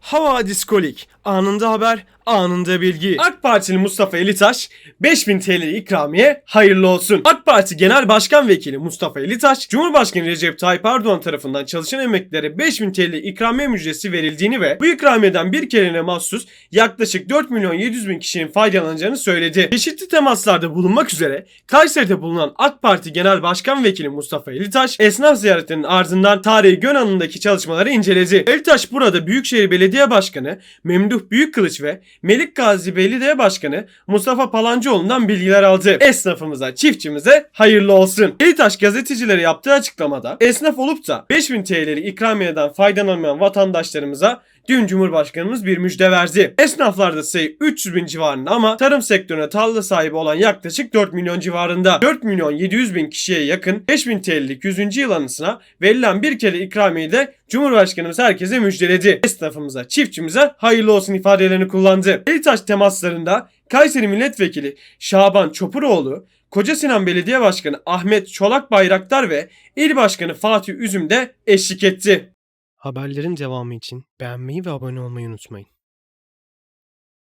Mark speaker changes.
Speaker 1: Hava diskolik. Anında haber, anında bilgi. AK Partili Mustafa Elitaş 5000 TL ikramiye hayırlı olsun. AK Parti Genel Başkan Vekili Mustafa Elitaş, Cumhurbaşkanı Recep Tayyip Erdoğan tarafından çalışan emeklilere 5000 TL ikramiye müjdesi verildiğini ve bu ikramiyeden bir kerene mahsus yaklaşık 4 milyon 700 bin kişinin faydalanacağını söyledi. Çeşitli temaslarda bulunmak üzere Kayseri'de bulunan AK Parti Genel Başkan Vekili Mustafa Elitaş, esnaf ziyaretinin ardından tarihi Gönan'ındaki çalışmaları inceledi. Elitaş burada Büyükşehir Belediye Başkanı Memduh Büyükkılıç ve Melik Gazi Belediye Başkanı Mustafa Palancıoğlu'ndan bilgiler aldı. Esnafımıza, çiftçimize hayırlı olsun. Elitaş gazetecilere yaptığı açıklamada esnaf olup da 5000 TL'li ikramiyeden faydalanmayan vatandaşlarımıza Dün Cumhurbaşkanımız bir müjde verdi. Esnaflarda sayı 300 bin civarında ama tarım sektörüne tarla sahibi olan yaklaşık 4 milyon civarında. 4 milyon 700 bin kişiye yakın 5000 TL'lik 100. yıl anısına verilen bir kere ikramiyeyi de Cumhurbaşkanımız herkese müjdeledi. Esnafımıza, çiftçimize hayırlı olsun ifadelerini kullandı. Elitaş temaslarında Kayseri Milletvekili Şaban Çopuroğlu, Koca Sinan Belediye Başkanı Ahmet Çolak Bayraktar ve İl Başkanı Fatih Üzüm de eşlik etti.
Speaker 2: Haberlerin devamı için beğenmeyi ve abone olmayı unutmayın.